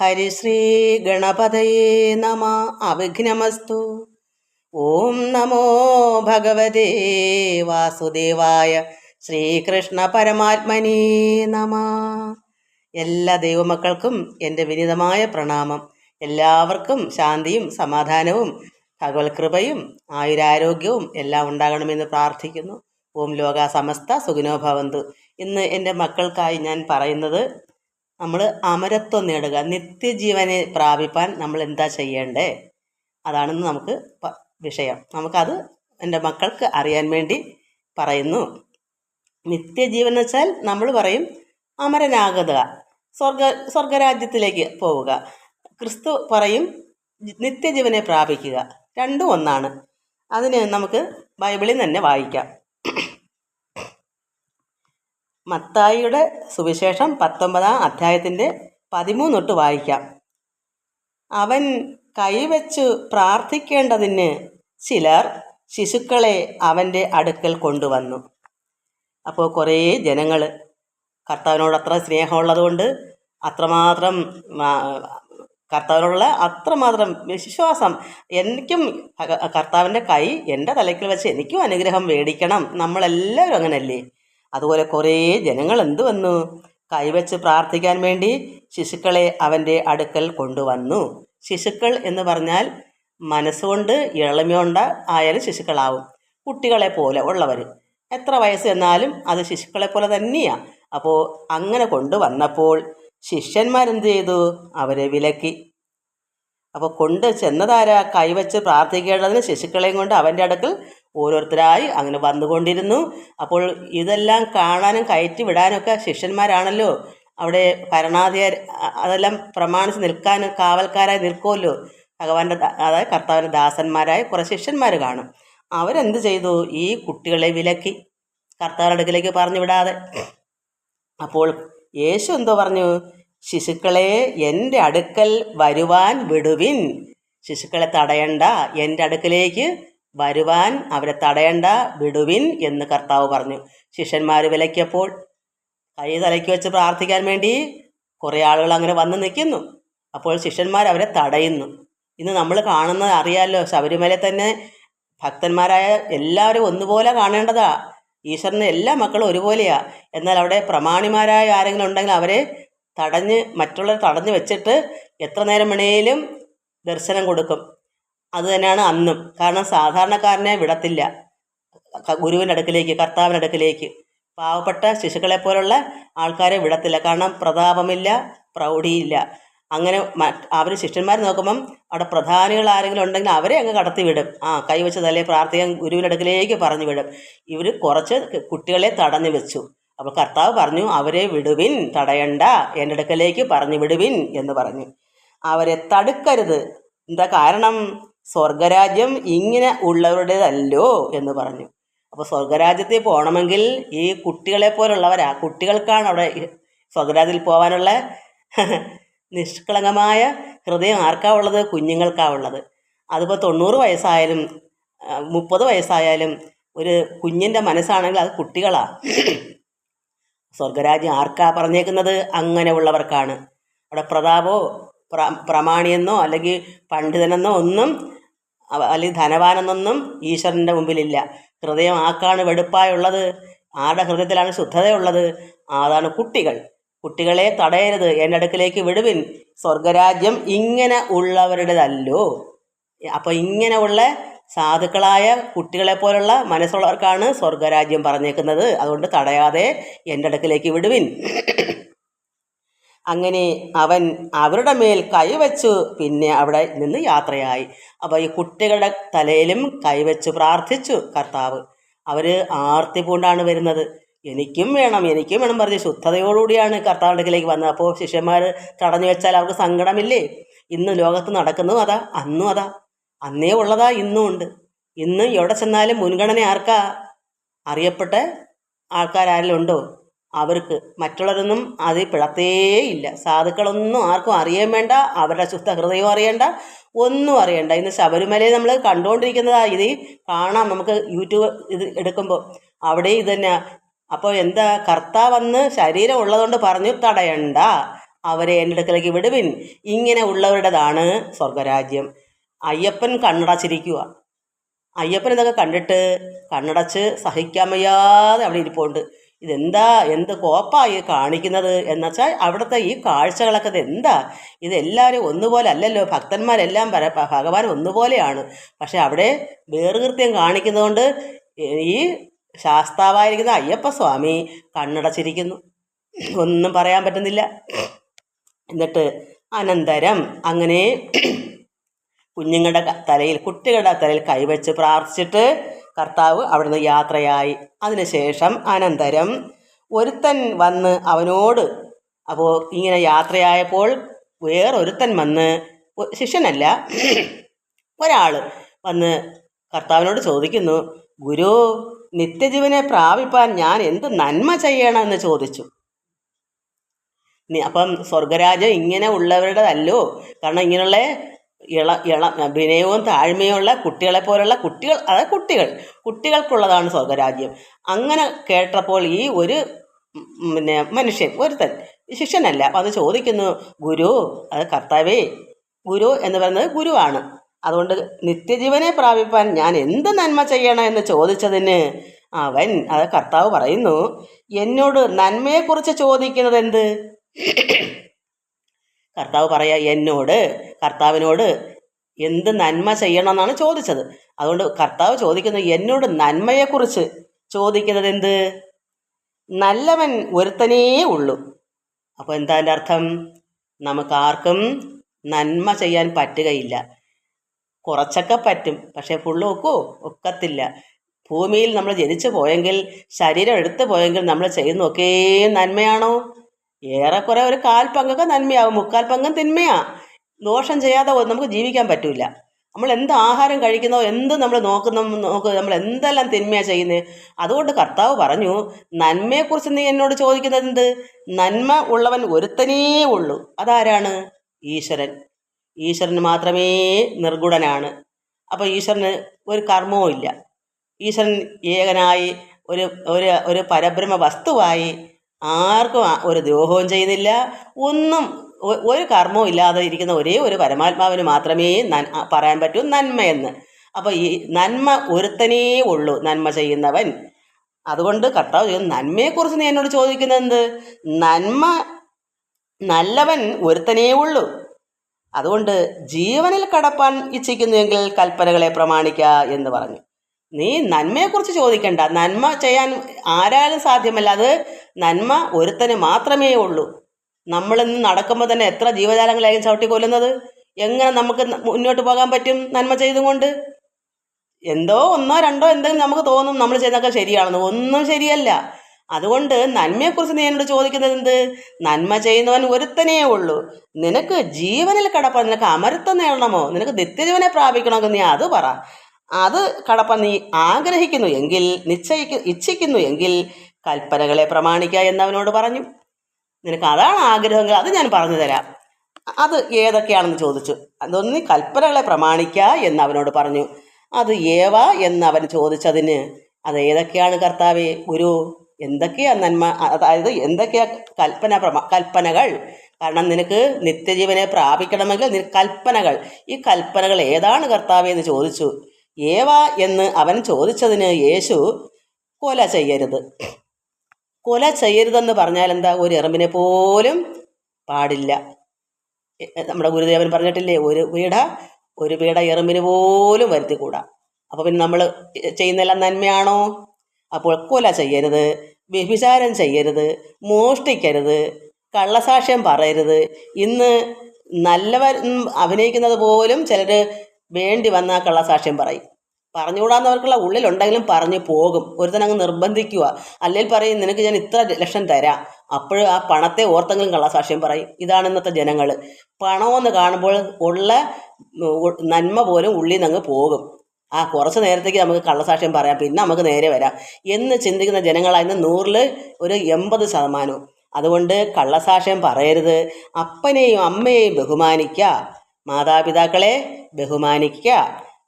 ഹരിശ്രീ ഗണപതയേ നമ അവിഘ്നമസ്തു ഓം നമോ ഭഗവതേ വാസുദേവായ ശ്രീകൃഷ്ണ പരമാത്മനീ നമ എല്ലാ ദൈവമക്കൾക്കും എന്റെ വിനീതമായ പ്രണാമം. എല്ലാവർക്കും ശാന്തിയും സമാധാനവും ഭഗവത് കൃപയും ആയുരാരോഗ്യവും എല്ലാം ഉണ്ടാകണമെന്ന് പ്രാർത്ഥിക്കുന്നു. ഓം ലോക സമസ്ത സുഖിനോ ഭവന്തു. ഇന്ന് എന്റെ മക്കൾക്കായി ഞാൻ പറയുന്നത് നമ്മൾ അമരത്വം നേടുക. നിത്യജീവനെ പ്രാപിപ്പാൻ നമ്മൾ എന്താ ചെയ്യേണ്ടേ അതാണെന്ന് നമുക്ക് വിഷയം. നമുക്കത് എന്റെ മക്കൾക്ക് അറിയാൻ വേണ്ടി പറയുന്നു. നിത്യജീവൻ എന്ന് വെച്ചാൽ നമ്മൾ പറയും അമരനാകുക. സ്വർഗ സ്വർഗരാജ്യത്തിലേക്ക് പോവുക. ക്രിസ്തു പറയും നിത്യജീവനെ പ്രാപിക്കുക. രണ്ടും ഒന്നാണ്. അതിന് നമുക്ക് ബൈബിളിൽ തന്നെ വായിക്കാം. മത്തായിയുടെ സുവിശേഷം പത്തൊമ്പതാം അധ്യായത്തിന്റെ പതിമൂന്ന് തൊട്ട് വായിക്കാം. അവൻ കൈവച്ചു പ്രാർത്ഥിക്കേണ്ടതിന് ചിലർ ശിശുക്കളെ അവന്റെ അടുക്കൽ കൊണ്ടുവന്നു. അപ്പോൾ കുറേ ജനങ്ങൾ കർത്താവിനോട് അത്ര സ്നേഹമുള്ളതുകൊണ്ട് അത്രമാത്രം കർത്താവിനുള്ള അത്രമാത്രം വിശ്വാസം. എനിക്കും കർത്താവിന്റെ കൈ എന്റെ തലയ്ക്കൽ വെച്ച് എനിക്കും അനുഗ്രഹം മേടിക്കണം. നമ്മളെല്ലാവരും അങ്ങനല്ലേ? അതുപോലെ കുറേ ജനങ്ങൾ എന്ത് വന്നു? കൈവച്ച് പ്രാർത്ഥിക്കാൻ വേണ്ടി ശിശുക്കളെ അവന്റെ അടുക്കൽ കൊണ്ടുവന്നു. ശിശുക്കൾ എന്ന് പറഞ്ഞാൽ മനസ്സുകൊണ്ട് ഇളമയുണ്ട ആയാലും ശിശുക്കളാവും. കുട്ടികളെ പോലെ ഉള്ളവർ എത്ര വയസ്സ് എന്നാലും അത് ശിശുക്കളെ പോലെ തന്നെയാണ് അപ്പോൾ അങ്ങനെ കൊണ്ടുവന്നപ്പോൾ ശിഷ്യന്മാരെന്ത് ചെയ്തു? അവരെ വിലക്കി. അപ്പോൾ കൊണ്ട് ചെന്നതാരാ കൈവച്ച് പ്രാർത്ഥിക്കേണ്ടതിന് ശിശുക്കളെയും കൊണ്ട് അവന്റെ അടുക്കൽ ഓരോരുത്തരായി അങ്ങനെ വന്നുകൊണ്ടിരുന്നു. അപ്പോൾ ഇതെല്ലാം കാണാനും കയറ്റി വിടാനൊക്കെ ശിഷ്യന്മാരാണല്ലോ. അവിടെ ഭരണാധികാരി അതെല്ലാം പ്രമാണിച്ച് നിൽക്കാൻ കാവൽക്കാരായി നിൽക്കുമല്ലോ. ഭഗവാന്റെ അതായത് കർത്താവിന്റെ ദാസന്മാരായ കുറേ ശിഷ്യന്മാർ കാണും. അവരെന്ത് ചെയ്തു? ഈ കുട്ടികളെ വിലക്കി കർത്താവിന്റെ അടുക്കിലേക്ക് പറഞ്ഞു വിടാതെ. അപ്പോൾ യേശു എന്തോ പറഞ്ഞു? ശിശുക്കളെ എന്റെ അടുക്കൽ വരുവാൻ വിടുവിൻ. ശിശുക്കളെ തടയണ്ട. എന്റെ അടുക്കലേക്ക് വരുവാൻ അവരെ തടയണ്ട വിടുവിൻ എന്ന് കർത്താവ് പറഞ്ഞു. ശിഷ്യന്മാർ വിലക്കിയപ്പോൾ കൈ തലയ്ക്ക് വെച്ച് പ്രാർത്ഥിക്കാൻ വേണ്ടി കുറേ ആളുകൾ അങ്ങനെ വന്ന് നിൽക്കുന്നു. അപ്പോൾ ശിഷ്യന്മാർ അവരെ തടയുന്നു. ഇന്ന് നമ്മൾ കാണുന്നത് അറിയാമല്ലോ ശബരിമല തന്നെ ഭക്തന്മാരായ എല്ലാവരും ഒന്നുപോലെ കാണേണ്ടതാ. ഈശ്വരന് എല്ലാ മക്കളും ഒരുപോലെയാ. എന്നാൽ അവിടെ പ്രമാണിമാരായ ആരെങ്കിലും ഉണ്ടെങ്കിൽ അവരെ തടഞ്ഞ് മറ്റുള്ളവർ തടഞ്ഞു വെച്ചിട്ട് എത്ര നേരം വേണേലും ദർശനം കൊടുക്കും. അത് തന്നെയാണ് അന്നും. കാരണം സാധാരണക്കാരനെ വിടത്തില്ല. ഗുരുവിന്റെ അടുക്കിലേക്ക് കർത്താവിന്റെ അടുക്കിലേക്ക്. പാവപ്പെട്ട ശിശുക്കളെ പോലുള്ള ആൾക്കാരെ വിടത്തില്ല. കാരണം പ്രതാപമില്ല പ്രൗഢിയില്ല. അങ്ങനെ അവർ ശിഷ്യന്മാർ നോക്കുമ്പം അവിടെ പ്രധാനികൾ ആരെങ്കിലും ഉണ്ടെങ്കിൽ അവരെ അങ്ങ് കടത്തി വിടും ആ കൈവച്ച് തലേ പ്രാർത്ഥിക്കാൻ ഗുരുവിന്റെ അടുക്കിലേക്ക് പറഞ്ഞു വിടും ഇവർ കുറച്ച് കുട്ടികളെ തടഞ്ഞു വെച്ചു. അപ്പോൾ കർത്താവ് പറഞ്ഞു അവരെ വിടുവിൻ തടയണ്ട. എന്റെ അടുക്കലേക്ക് പറഞ്ഞു വിടുവിൻ എന്ന് പറഞ്ഞു. അവരെ തടുക്കരുത്. എന്താ കാരണം? സ്വർഗരാജ്യം ഇങ്ങനെ ഉള്ളവരുടേതല്ലോ എന്ന് പറഞ്ഞു. അപ്പോൾ സ്വർഗരാജ്യത്തിൽ പോകണമെങ്കിൽ ഈ കുട്ടികളെ പോലുള്ളവരാ. കുട്ടികൾക്കാണ് അവിടെ സ്വർഗരാജ്യത്തിൽ പോകാനുള്ള നിഷ്കളങ്കമായ ഹൃദയം ആർക്കാ ഉള്ളത്? കുഞ്ഞുങ്ങൾക്കാ ഉള്ളത്. അതിപ്പോൾ തൊണ്ണൂറ് വയസ്സായാലും മുപ്പത് വയസ്സായാലും ഒരു കുഞ്ഞിന്റെ മനസ്സാണെങ്കിൽ അത് കുട്ടികളാ. സ്വർഗരാജ്യം ആർക്കാ പറഞ്ഞേക്കുന്നത്? അങ്ങനെ ഉള്ളവർക്കാണ് അവിടെ പ്രതാപോ പ്ര പ്രമാണിയെന്നോ അല്ലെങ്കിൽ പണ്ഡിതനെന്നോ ഒന്നും അല്ലെങ്കിൽ ധനവാനെന്നൊന്നും ഈശ്വരന്റെ മുമ്പിലില്ല. ഹൃദയം ആക്കാണ് വെടുപ്പായുള്ളത്? ആരുടെ ഹൃദയത്തിലാണ് ശുദ്ധതയുള്ളത്? അതാണ് കുട്ടികൾ. കുട്ടികളെ തടയരുത്. എന്റെ അടുക്കിലേക്ക് വിടുവിൻ. സ്വർഗരാജ്യം ഇങ്ങനെ ഉള്ളവരുടേതല്ലോ. അപ്പോൾ ഇങ്ങനെ ഉള്ള സാധുക്കളായ കുട്ടികളെ പോലുള്ള മനസ്സുള്ളവർക്കാണ് സ്വർഗരാജ്യം പറഞ്ഞേക്കുന്നത്. അതുകൊണ്ട് തടയാതെ എന്റെ അടുക്കിലേക്ക് വിടുവിൻ. അങ്ങനെ അവൻ അവരുടെ മേൽ കൈവച്ചു പിന്നെ അവിടെ നിന്ന് യാത്രയായി. അപ്പോൾ ഈ കുട്ടികളുടെ തലയിലും കൈവച്ച് പ്രാർത്ഥിച്ചു കർത്താവ്. അവർ ആർത്തി പൂണ്ടാണ് വരുന്നത്. എനിക്കും വേണം എനിക്കും വേണം പറഞ്ഞ് ശുദ്ധതയോടുകൂടിയാണ് കർത്താവിന്റെ അടുക്കിലേക്ക് വന്നത്. അപ്പോൾ ശിഷ്യന്മാർ തടഞ്ഞു വെച്ചാൽ അവർക്ക് സങ്കടമില്ലേ? ഇന്ന് ലോകത്ത് നടക്കുന്നതും അതാ അന്നും അതാ. അന്നേ ഉള്ളതാ ഇന്നും ഉണ്ട്. ഇന്ന് എവിടെ ചെന്നാലും മുൻഗണന ആർക്കാ? അറിയപ്പെട്ട ആൾക്കാരാരെങ്കിലും ഉണ്ടോ? അവർക്ക് മറ്റുള്ളവരൊന്നും അത് പിളത്തേയില്ല സാധുക്കളൊന്നും ആർക്കും അറിയാൻ വേണ്ട അവരുടെ ശുദ്ധ ഹൃദയവും അറിയണ്ട ഒന്നും അറിയണ്ട. ഇന്ന് ശബരിമലയിൽ നമ്മൾ കണ്ടുകൊണ്ടിരിക്കുന്നതാ ഇത് കാണാം. നമുക്ക് യൂട്യൂബ് ഇത് എടുക്കുമ്പോൾ അവിടെ ഇത് തന്നെ അപ്പോൾ എന്താ? കർത്താവ് വന്ന് ശരീരം ഉള്ളതുകൊണ്ട് പറഞ്ഞു തടയണ്ട. അവരെ എന്റെ അടുക്കലേക്ക് വിടുവിൻ. ഇങ്ങനെ ഉള്ളവരുടേതാണ് സ്വർഗരാജ്യം അയ്യപ്പൻ കണ്ണടച്ചിരിക്കുക അയ്യപ്പൻ ഇതൊക്കെ കണ്ടിട്ട് കണ്ണടച്ച് സഹിക്കാൻ വയ്യാതെ അവിടെ ഇരിപ്പുണ്ട്. ഇതെന്താ? എന്ത് കോപ്പായി കാണിക്കുന്നത്? എന്നുവെച്ചാൽ അവിടുത്തെ ഈ കാഴ്ചകളൊക്കെ ഇത് എന്താ ഇതെല്ലാവരും ഒന്നുപോലെ അല്ലല്ലോ. ഭക്തന്മാരെല്ലാം പര ഭഗവാൻ ഒന്നുപോലെയാണ്. പക്ഷെ അവിടെ വേറുകൃത്യം കാണിക്കുന്നതുകൊണ്ട് ഈ ശാസ്താവായിരിക്കുന്ന അയ്യപ്പ സ്വാമി കണ്ണടച്ചിരിക്കുന്നു. ഒന്നും പറയാൻ പറ്റുന്നില്ല. എന്നിട്ട് അനന്തരം അങ്ങനെ കുഞ്ഞുങ്ങളുടെ തലയിൽ കുട്ടികളുടെ തലയിൽ കൈവച്ച് പ്രാർത്ഥിച്ചിട്ട് കർത്താവ് അവിടുന്ന് യാത്രയായി. അതിനുശേഷം അനന്തരം ഒരുത്തൻ വന്ന് അവനോട് അപ്പോൾ ഇങ്ങനെ യാത്രയായപ്പോൾ വേറൊരുത്തൻ വന്ന് ശിഷ്യനല്ല ഒരാൾ വന്ന് കർത്താവിനോട് ചോദിക്കുന്നു ഗുരു നിത്യജീവനെ പ്രാപിപ്പാൻ ഞാൻ എന്ത് നന്മ ചെയ്യണമെന്ന് ചോദിച്ചു. അപ്പം സ്വർഗരാജ്യം ഇങ്ങനെ ഉള്ളവരുടേതല്ലോ. കാരണം ഇങ്ങനെയുള്ള ഇള ഇള വിനയവും താഴ്മയുള്ള കുട്ടികളെ പോലുള്ള കുട്ടികൾ അതായത് കുട്ടികൾ. കുട്ടികൾക്കുള്ളതാണ് സ്വർഗരാജ്യം. അങ്ങനെ കേട്ടപ്പോൾ ഈ ഒരു പിന്നെ മനുഷ്യൻ ഒരുത്തൻ ശിഷ്യനല്ല. അപ്പം അത് ചോദിക്കുന്നു ഗുരു അത് കർത്താവേ ഗുരു എന്ന് പറയുന്നത് ഗുരുവാണ്. അതുകൊണ്ട് നിത്യജീവനെ പ്രാപിപ്പാൻ ഞാൻ എന്ത് നന്മ ചെയ്യണം എന്ന് ചോദിച്ചതിന് അവൻ അത് കർത്താവ് പറയുന്നു എന്നോട് നന്മയെക്കുറിച്ച് ചോദിക്കുന്നത് എന്ത് കർത്താവ് പറയാ എന്നോട് കർത്താവിനോട് എന്ത് നന്മ ചെയ്യണമെന്നാണ് ചോദിച്ചത്. അതുകൊണ്ട് കർത്താവ് ചോദിക്കുന്നത് എന്നോട് നന്മയെക്കുറിച്ച് ചോദിക്കുന്നത് എന്ത്? നല്ലവൻ ഒരുത്തനേ ഉള്ളൂ. അപ്പോൾ എന്താ എന്റെ അർത്ഥം? നമുക്കാർക്കും നന്മ ചെയ്യാൻ പറ്റുകയില്ല. കുറച്ചൊക്കെ പറ്റും പക്ഷേ ഫുള്ള് ഒക്കോ ഒക്കത്തില്ല. ഭൂമിയിൽ നമ്മൾ ജനിച്ചു പോയെങ്കിൽ ശരീരം എടുത്തു പോയെങ്കിൽ നമ്മൾ ചെയ്യുന്നൊക്കെ നന്മയാണോ? ഏറെക്കുറെ ഒരു കാൽ പങ്കൊക്കെ നന്മയാവും. മുക്കാൽ പങ്കും തിന്മയാ. ദോഷം ചെയ്യാതെ നമുക്ക് ജീവിക്കാൻ പറ്റില്ല നമ്മൾ എന്ത് ആഹാരം കഴിക്കുന്നോ എന്ത് നമ്മൾ നോക്കുന്ന നോക്ക് നമ്മൾ എന്തെല്ലാം തിന്മയാണ് ചെയ്യുന്നത് അതുകൊണ്ട് കർത്താവ് പറഞ്ഞു നന്മയെക്കുറിച്ച് നീ എന്നോട് ചോദിക്കുന്നത് എന്ത്? നന്മ ഉള്ളവൻ ഒരുത്തനേ ഉള്ളൂ. അതാരാണ്? ഈശ്വരൻ. ഈശ്വരന് മാത്രമേ നിർഗുണനാണ്. അപ്പോൾ ഈശ്വരന് ഒരു കർമ്മവും ഇല്ല. ഈശ്വരൻ ഏകനായി ഒരു ഒരു ഒരു പരബ്രഹ്മ വസ്തുവായി ആർക്കും ഒരു ദ്രോഹവും ചെയ്യുന്നില്ല ഒന്നും ഒരു കർമ്മവും ഇല്ലാതെ ഇരിക്കുന്ന ഒരേ ഒരു പരമാത്മാവിന് മാത്രമേ പറയാൻ പറ്റൂ നന്മയെന്ന്. അപ്പോൾ ഈ നന്മ ഒരുത്തനേ ഉള്ളൂ നന്മ ചെയ്യുന്നവൻ. അതുകൊണ്ട് കർത്താവ് ചെയ്യുന്ന നന്മയെക്കുറിച്ച് നീ എന്നോട് ചോദിക്കുന്നത് എന്ത് നന്മ നല്ലവൻ ഒരുത്തനേ ഉള്ളൂ. അതുകൊണ്ട് ജീവനിൽ കടപ്പാൻ ഇച്ഛിക്കുന്നുവെങ്കിൽ കൽപ്പനകളെ പ്രമാണിക്ക എന്ന് പറഞ്ഞു. നീ നന്മയെക്കുറിച്ച് ചോദിക്കണ്ട. നന്മ ചെയ്യാൻ ആരായാലും സാധ്യമല്ല. അത് നന്മ ഒരുത്തന് മാത്രമേ ഉള്ളൂ. നമ്മളിന്ന് നടക്കുമ്പോൾ തന്നെ എത്ര ജീവജാലങ്ങളായിരിക്കും ചവിട്ടി കൊല്ലുന്നത്? എങ്ങനെ നമുക്ക് മുന്നോട്ട് പോകാൻ പറ്റും നന്മ ചെയ്തുകൊണ്ട്? എന്തോ ഒന്നോ രണ്ടോ എന്തെങ്കിലും നമുക്ക് തോന്നും നമ്മൾ ചെയ്യുന്നതൊക്കെ ശരിയാണെന്ന്. ഒന്നും ശരിയല്ല. അതുകൊണ്ട് നന്മയെക്കുറിച്ച് നീ എന്നോട് ചോദിക്കുന്നത് എന്ത്? നന്മ ചെയ്യുന്നവൻ ഒരുത്തനേ ഉള്ളൂ. നിനക്ക് ജീവനിൽ കിടപ്പാൻ നിനക്ക് അമരത്വം നേടണമോ? നിനക്ക് നിത്യജീവനെ പ്രാപിക്കണമെങ്കിൽ നീ അത് പറ. അത് കടപ്പ നീ ആഗ്രഹിക്കുന്നു എങ്കിൽ നിശ്ചയിക്കു ഇച്ഛിക്കുന്നു എങ്കിൽ കൽപ്പനകളെ പ്രമാണിക്കുക എന്നവനോട് പറഞ്ഞു. നിനക്ക് അതാണ് ആഗ്രഹമെങ്കിൽ അത് ഞാൻ പറഞ്ഞു തരാം. അത് ഏതൊക്കെയാണെന്ന് ചോദിച്ചു. അതൊന്ന് കൽപ്പനകളെ പ്രമാണിക്കുക എന്നവനോട് പറഞ്ഞു. അത് ഏവ എന്നവൻ ചോദിച്ചതിന് അത് ഏതൊക്കെയാണ് കർത്താവെ? ഗുരു എന്തൊക്കെയാ നന്മ? അതായത് എന്തൊക്കെയാ കൽപ്പന പ്രമാ കൽപ്പനകൾ? കാരണം നിനക്ക് നിത്യജീവനെ പ്രാപിക്കണമെങ്കിൽ കൽപ്പനകൾ. ഈ കൽപ്പനകൾ ഏതാണ് കർത്താവെ എന്ന് ചോദിച്ചു. ഏവ എന്ന് അവൻ ചോദിച്ചതിന് യേശു കൊല ചെയ്യരുത്. കൊല ചെയ്യരുതെന്ന് പറഞ്ഞാൽ എന്താ? ഒരു എറുമ്പിനെ പോലും പാടില്ല. നമ്മുടെ ഗുരുദേവൻ പറഞ്ഞിട്ടില്ലേ ഒരു വീട ഒരു വീട എറുമ്പിന് പോലും വരുത്തിക്കൂടാ. അപ്പോൾ പിന്നെ നമ്മൾ ചെയ്യുന്നെല്ലാം നന്മയാണോ? അപ്പോൾ കൊല ചെയ്യരുത് വ്യഭിചാരം ചെയ്യരുത് മോഷ്ടിക്കരുത് കള്ളസാക്ഷ്യം പറയരുത്. ഇന്ന് നല്ലവർ അഭിനയിക്കുന്നത് പോലും ചിലർ വേണ്ടി വന്നാക്കുള്ള സാക്ഷ്യം പറയും. പറഞ്ഞുകൂടാന്നവർക്കുള്ള ഉള്ളിലുണ്ടെങ്കിലും പറഞ്ഞു പോകും. ഒരുത്തൻ അങ്ങ് നിർബന്ധിക്കുക അല്ലെങ്കിൽ പറയും നിനക്ക് ഞാൻ ഇത്ര ലക്ഷം തരാം. അപ്പോഴും ആ പണത്തെ ഓർത്തെങ്കിലും കള്ളസാക്ഷ്യം പറയും. ഇതാണ് ഇന്നത്തെ ജനങ്ങൾ പണമെന്ന് കാണുമ്പോൾ ഉള്ള നന്മ പോലും ഉള്ളിൽ നിന്ന് അങ്ങ് പോകും. ആ കുറച്ച് നേരത്തേക്ക് നമുക്ക് കള്ളസാക്ഷ്യം പറയാം. പിന്നെ നമുക്ക് നേരെ വരാം. എന്ന് ചിന്തിക്കുന്ന ജനങ്ങളായിരുന്നു നൂറിൽ ഒരു എൺപത് ശതമാനവും. അതുകൊണ്ട് കള്ളസാക്ഷ്യം പറയരുത്. അപ്പനെയും അമ്മയെയും ബഹുമാനിക്കുക മാതാപിതാക്കളെ ബഹുമാനിക്കുക.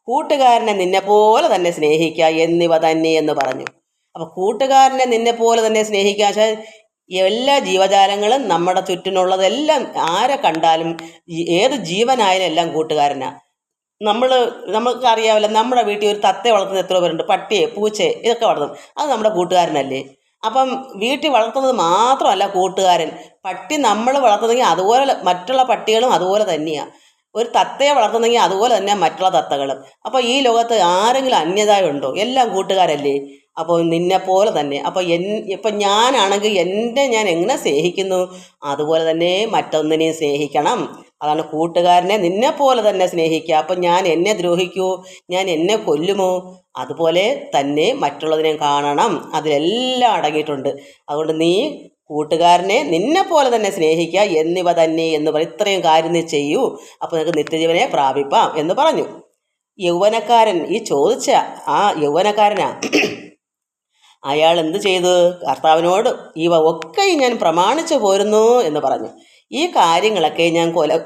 കൂട്ടുകാരനെ നിന്നെപ്പോലെ തന്നെ സ്നേഹിക്കുക എന്നിവ തന്നെ എന്ന് പറഞ്ഞു. അപ്പോൾ കൂട്ടുകാരനെ നിന്നെപ്പോലെ തന്നെ സ്നേഹിക്കുക വെച്ചാൽ എല്ലാ ജീവജാലങ്ങളും നമ്മുടെ ചുറ്റിനുള്ളതെല്ലാം ആരെ കണ്ടാലും ഏത് ജീവനായാലും എല്ലാം കൂട്ടുകാരനാ. നമ്മൾ നമുക്ക് അറിയാവില്ല നമ്മുടെ വീട്ടിൽ ഒരു തത്തെ വളർത്തുന്ന എത്ര പേരുണ്ട്. പട്ടിയെ പൂച്ചയെ ഇതൊക്കെ വളർത്തും. അത് നമ്മുടെ കൂട്ടുകാരനല്ലേ. അപ്പം വീട്ടിൽ വളർത്തുന്നത് മാത്രമല്ല കൂട്ടുകാരൻ. പട്ടി നമ്മൾ വളർത്തുന്നെങ്കിൽ അതുപോലെ മറ്റുള്ള പട്ടികളും അതുപോലെ തന്നെയാണ് ഒരു തത്തയെ വളർത്തുന്നെങ്കിൽ അതുപോലെ തന്നെ മറ്റുള്ള തത്തകളും. അപ്പോൾ ഈ ലോകത്ത് ആരെങ്കിലും അന്യതായുണ്ടോ? എല്ലാം കൂട്ടുകാരല്ലേ? അപ്പോൾ നിന്നെ പോലെ തന്നെ. അപ്പോൾ എൻ ഇപ്പം ഞാനാണെങ്കിൽ എന്റെ ഞാൻ എങ്ങനെ സ്നേഹിക്കുന്നു? അതുപോലെ തന്നെ മറ്റൊന്നിനെയും സ്നേഹിക്കണം. അതാണ് കൂട്ടുകാരനെ നിന്നെ പോലെ തന്നെ സ്നേഹിക്കുക. അപ്പം ഞാൻ എന്നെ ദ്രോഹിക്കൂ? ഞാൻ എന്നെ കൊല്ലുമോ? അതുപോലെ തന്നെ മറ്റുള്ളതിനെ കാണണം. അതിലെല്ലാം അടങ്ങിയിട്ടുണ്ട്. അതുകൊണ്ട് നീ കൂട്ടുകാരനെ നിന്നെ പോലെ തന്നെ സ്നേഹിക്കുക. എന്നിവ തന്നെ എന്ന് പറയും ഇത്രയും കാര്യം നീ ചെയ്യൂ. അപ്പോൾ നിനക്ക് നിത്യജീവനെ പ്രാപിപ്പാം എന്ന് പറഞ്ഞു. യൗവനക്കാരൻ ഈ ചോദിച്ച ആ യൗവനക്കാരനാ അയാൾ എന്ത് ചെയ്തു? കർത്താവിനോട് ഇവ ഒക്കെ ഞാൻ പ്രമാണിച്ചു പോരുന്നു എന്ന് പറഞ്ഞു. ഈ കാര്യങ്ങളൊക്കെ ഞാൻ കൊല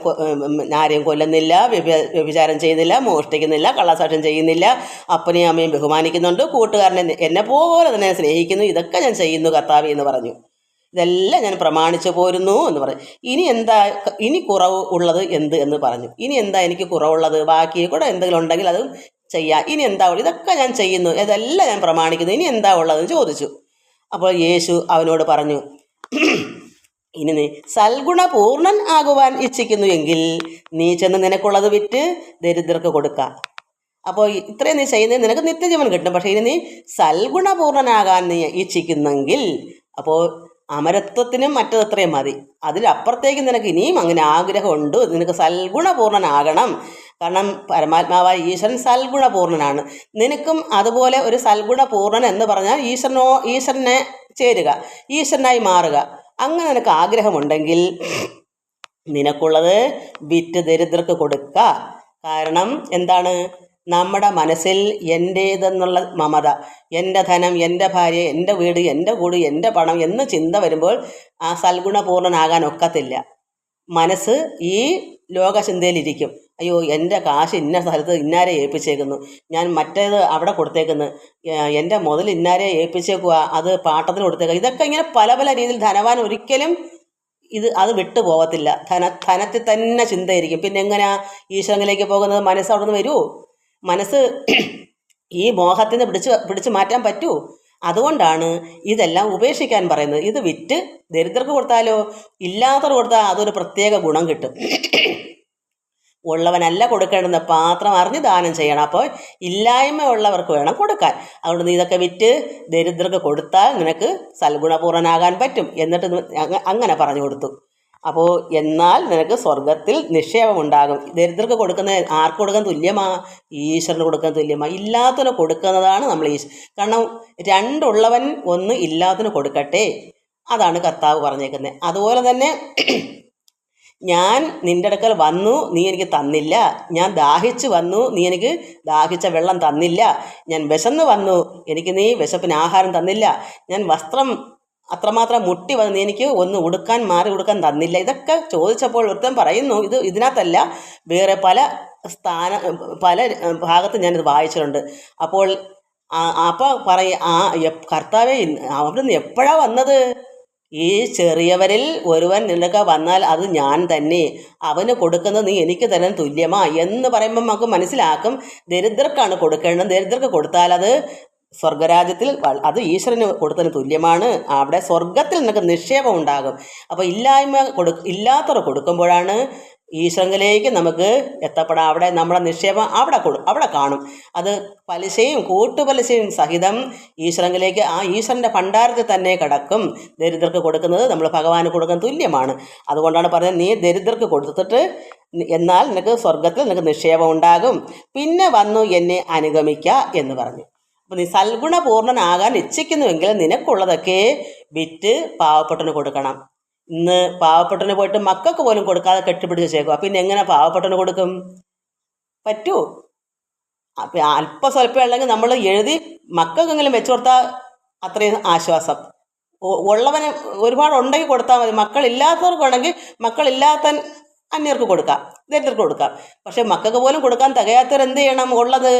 ആരെയും കൊല്ലുന്നില്ല വ്യഭി- വ്യഭിചാരം ചെയ്യുന്നില്ല മോഷ്ടിക്കുന്നില്ല കള്ളസാക്ഷ്യം ചെയ്യുന്നില്ല അപ്പനെയും അമ്മയും ബഹുമാനിക്കുന്നുണ്ട് കൂട്ടുകാരനെ എന്നെ പോലെ തന്നെ സ്നേഹിക്കുന്നു ഇതൊക്കെ ഞാൻ ചെയ്യുന്നു കർത്താവ് എന്ന് പറഞ്ഞു. ഇതെല്ലാം ഞാൻ പ്രമാണിച്ചു പോരുന്നു എന്ന് പറഞ്ഞു. ഇനി എന്താ ഇനി കുറവ് ഉള്ളത് എന്ത് എന്ന് പറഞ്ഞു. ഇനി എന്താ എനിക്ക് കുറവുള്ളത്? ബാക്കി കൂടെ എന്തെങ്കിലും ഉണ്ടെങ്കിൽ അത് ചെയ്യാം. ഇനി എന്താ ഉള്ളത്? ഇതൊക്കെ ഞാൻ ചെയ്യുന്നു. ഇതെല്ലാം ഞാൻ പ്രമാണിക്കുന്നു. ഇനി എന്താ ഉള്ളതെന്ന് ചോദിച്ചു. അപ്പോൾ യേശു അവനോട് പറഞ്ഞു ഇനി നീ സൽഗുണപൂർണൻ ആകുവാൻ ഇച്ഛിക്കുന്നു എങ്കിൽ നീ ചെന്ന് നിനക്കുള്ളത് വിറ്റ് ദരിദ്രർക്ക് കൊടുക്കുക അപ്പോൾ ഇത്രയും നീ ചെയ്യുന്നത് നിനക്ക് നിത്യജീവൻ കിട്ടും. പക്ഷേ ഇനി നീ സൽഗുണപൂർണനാകാൻ നീ ഇച്ഛിക്കുന്നെങ്കിൽ അപ്പോൾ അമരത്വത്തിനും മറ്റത് അത്രയും മതി. അതിലപ്പുറത്തേക്ക് നിനക്ക് ഇനിയും അങ്ങനെ ആഗ്രഹമുണ്ട്. നിനക്ക് സൽഗുണപൂർണനാകണം. കാരണം പരമാത്മാവായ ഈശ്വരൻ സൽഗുണപൂർണനാണ്. നിനക്കും അതുപോലെ ഒരു സൽഗുണപൂർണൻ എന്ന് പറഞ്ഞാൽ ഈശ്വരനോ ഈശ്വരനെ ചേരുക ഈശ്വരനായി മാറുക. അങ്ങനെ നിനക്ക് ആഗ്രഹമുണ്ടെങ്കിൽ നിനക്കുള്ളത് വിറ്റ് ദരിദ്രർക്ക് കൊടുക്കുക കാരണം എന്താണ്? നമ്മുടെ മനസ്സിൽ എന്റേതെന്നുള്ള മമത എന്റെ ധനം എന്റെ ഭാര്യ എന്റെ വീട് എന്റെ കൂട് എന്റെ പണം എന്ന് ചിന്ത വരുമ്പോൾ ആ സൽഗുണപൂർണനാകാൻ ഒക്കത്തില്ല. മനസ്സ് ഈ ലോകചിന്തയിലിരിക്കും. അയ്യോ എന്റെ കാശ് ഇന്ന സ്ഥലത്ത് ഇന്നാരെ ഏൽപ്പിച്ചേക്കുന്നു. ഞാൻ മറ്റേത് അവിടെ കൊടുത്തേക്കുന്നു. എന്റെ മുതൽ ഇന്നാരെ ഏൽപ്പിച്ചേക്കുക അത് പാട്ടത്തിന് കൊടുത്തേക്കുക. ഇതൊക്കെ ഇങ്ങനെ പല പല രീതിയിൽ ധനവാൻ ഒരിക്കലും ഇത് അത് വിട്ടു പോകത്തില്ല ധന ധനത്തിൽ തന്നെ ചിന്തയായിരിക്കും. പിന്നെ എങ്ങനെയാ? ഈശ്വരനിലേക്ക് പോകുന്നത് മനസ്സ് അവിടെ നിന്ന് വരുമോ മനസ്സ് ഈ മോഹത്തിന് പിടിച്ച് പിടിച്ച് മാറ്റാൻ പറ്റൂ. അതുകൊണ്ടാണ് ഇതെല്ലാം ഉപേക്ഷിക്കാൻ പറയുന്നത്. ഇത് വിറ്റ് ദരിദ്രർക്ക് കൊടുത്താലോ? ഇല്ലാത്തവർ കൊടുത്താൽ അതൊരു പ്രത്യേക ഗുണം കിട്ടും. ഉള്ളവനല്ല കൊടുക്കേണ്ടുന്ന പാത്രം അറിഞ്ഞ് ദാനം ചെയ്യണം. അപ്പോൾ ഇല്ലായ്മ ഉള്ളവർക്ക് വേണം കൊടുക്കാൻ. അതുകൊണ്ട് നീ ഇതൊക്കെ വിറ്റ് ദരിദ്രർക്ക് കൊടുത്താൽ നിനക്ക് സൽഗുണപൂർണനാകാൻ പറ്റും. എന്നിട്ട് അങ്ങനെ പറഞ്ഞു കൊടുത്തു. അപ്പോൾ എന്നാൽ നിനക്ക് സ്വർഗത്തിൽ നിക്ഷേപമുണ്ടാകും. ദരിദ്രർക്ക് കൊടുക്കുന്ന ആർക്ക് കൊടുക്കാൻ തുല്യമാ? ഈശ്വരന് കൊടുക്കാൻ തുല്യമാ. ഇല്ലാത്തതിന് കൊടുക്കുന്നതാണ് നമ്മൾ ഈശ് കാരണം രണ്ടുള്ളവൻ ഒന്ന് ഇല്ലാത്തതിന് കൊടുക്കട്ടെ. അതാണ് കർത്താവ് പറഞ്ഞേക്കുന്നത് അതുപോലെ തന്നെ ഞാൻ നിന്റെ അടുക്കൽ വന്നു നീ എനിക്ക് തന്നില്ല. ഞാൻ ദാഹിച്ച് വന്നു നീ എനിക്ക് ദാഹിച്ച വെള്ളം തന്നില്ല. ഞാൻ വിശന്ന് വന്നു എനിക്ക് നീ വിശപ്പിന് ആഹാരം തന്നില്ല. ഞാൻ വസ്ത്രം അത്രമാത്രം മുട്ടി വന്ന് എനിക്ക് ഒന്ന് ഉടുക്കാൻ മാറി ഉടുക്കാൻ തന്നില്ല. ഇതൊക്കെ ചോദിച്ചപ്പോൾ ഒരുത്തൻ പറയുന്നു ഇത് ഇതിനകത്തല്ല വേറെ പല സ്ഥാന പല ഭാഗത്തും ഞാനിത് വായിച്ചിട്ടുണ്ട്. അപ്പോൾ അപ്പോൾ പറയ ആ കർത്താവെ അവിടുന്ന് എപ്പോഴാണ് വന്നത്? ഈ ചെറിയവരിൽ ഒരുവൻ നിനക്ക് വന്നാൽ അത് ഞാൻ തന്നെ. അവന് കൊടുക്കുന്നത് നീ എനിക്ക് തരാൻ തുല്യമാ. എന്ന് പറയുമ്പോൾ നമുക്ക് മനസ്സിലാക്കും ദരിദ്രർക്കാണ് കൊടുക്കേണ്ടത്. ദരിദ്രർക്ക് കൊടുത്താൽ അത് സ്വർഗരാജ്യത്തിൽ അത് ഈശ്വരന് കൊടുത്തതിന് തുല്യമാണ്. അവിടെ സ്വർഗത്തിൽ നിനക്ക് നിക്ഷേപം ഉണ്ടാകും. അപ്പോൾ ഇല്ലായ്മ കൊടു ഇല്ലാത്തവർ കൊടുക്കുമ്പോഴാണ് ഈശ്വരങ്കിലേക്ക് നമുക്ക് എത്തപ്പെടാം അവിടെ നമ്മുടെ നിക്ഷേപം അവിടെ കൊടു അവിടെ കാണും. അത് പലിശയും കൂട്ടുപലിശയും സഹിതം ഈശ്വരങ്കിലേക്ക് ആ ഈശ്വരന്റെ ഭണ്ഡാരത്തിൽ തന്നെ കിടക്കും. ദരിദ്രർക്ക് കൊടുക്കുന്നത് നമ്മൾ ഭഗവാന് കൊടുക്കുന്ന തുല്യമാണ്. അതുകൊണ്ടാണ് പറയുന്നത് നീ ദരിദ്രർക്ക് കൊടുത്തിട്ട് എന്നാൽ നിനക്ക് സ്വർഗത്തിൽ നിനക്ക് നിക്ഷേപം ഉണ്ടാകും. പിന്നെ വന്നു എന്നെ അനുഗമിക്കുക എന്ന് പറഞ്ഞു. അപ്പോൾ നീ സൽഗുണപൂർണനാകാൻ ഇച്ഛിക്കുന്നുവെങ്കിൽ നിനക്കുള്ളതൊക്കെ വിറ്റ് പാവപ്പെട്ടന് കൊടുക്കണം. ഇന്ന് പാവപ്പെട്ടന് പോയിട്ട് മക്കൾക്ക് പോലും കൊടുക്കാതെ കെട്ടിപ്പിടിച്ച് ചേക്കുക പിന്നെ എങ്ങനെ പാവപ്പെട്ടന് കൊടുക്കും? പറ്റൂ. അപ്പം അല്പ സ്വല്പം ഉള്ളെങ്കിൽ നമ്മൾ എഴുതി മക്കൾക്കെങ്കിലും വെച്ചു കൊടുത്താൽ അത്രയും ആശ്വാസം. ഉള്ളവന് ഒരുപാട് ഉണ്ടെങ്കിൽ കൊടുത്താൽ മതി. മക്കളില്ലാത്തവർക്കുണ്ടെങ്കിൽ മക്കളില്ലാത്ത അന്യർക്ക് കൊടുക്കാം. ദരിദ്രർക്ക് കൊടുക്കാം. പക്ഷേ മക്കൾക്ക് പോലും കൊടുക്കാൻ തികയാത്തവർ എന്ത് ചെയ്യണം? ഉള്ളത്